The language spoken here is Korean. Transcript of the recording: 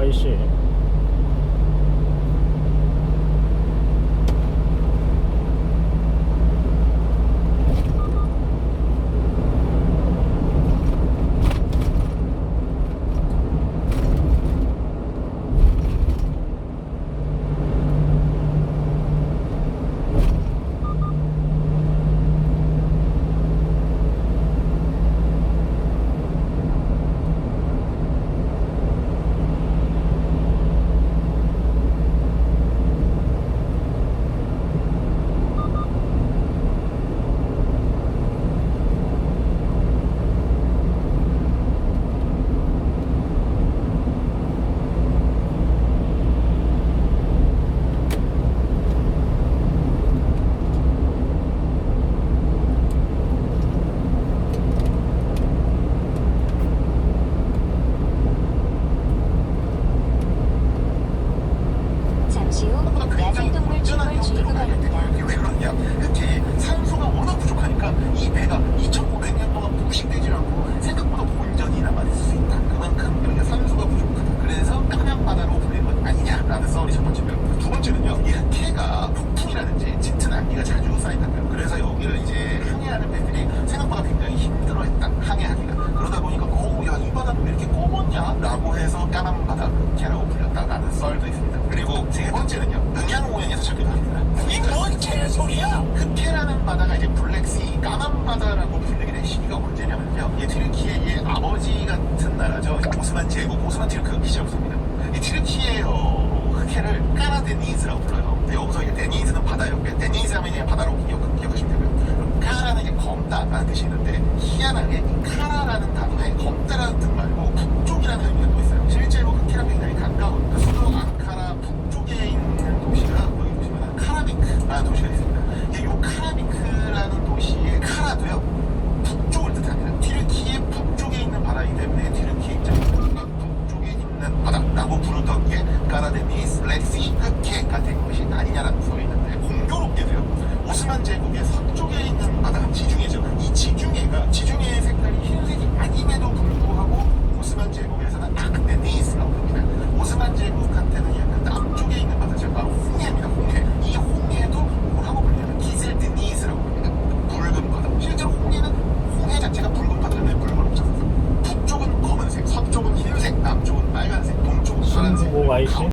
美味。 야생동물. 이게 왜 그러냐? 이렇게 산소 바다가 이제 블랙시 까만 바다라고 불리게 된 시기가 언제냐면요. 이 트르키예의 아버지 같은 나라죠. 오스만 제국, 오스만 튀르크 그 시절부터입니다. 이 트르키예요 어, 흑해를 까라 데니즈라고 불러요. 근데 여기서 이제 데니즈는 바다였고 데니즈 하면 이제 바다로 기억, 기억하시면 되고요. 까라는 이제 검다라는 뜻이 있는데 희한하게 이 카라라는 단어에 검다라는 뜻 말고 북쪽이라는 의미가 또 있어요. 실제로 그 흑해랑 굉장히 가까운 그 수도 앙카라 북쪽에 있는 도시가 보이시면 카라비크라는 도시가 있습니다. 이제 요 크라비크라는 도시의 카라도요 북쪽을 뜻합니다. 튀르키예 북쪽에 있는 바다이기 때문에 튀르키예 북쪽에 있는 바다라고 부르던 게 까라데니스 렉시크케가 된 것이 아니냐라는 소리 있는데 공교롭게도요 오스만 제국의 서쪽에 있는 바다 지중해죠. 이 지중해가 지중 Okay.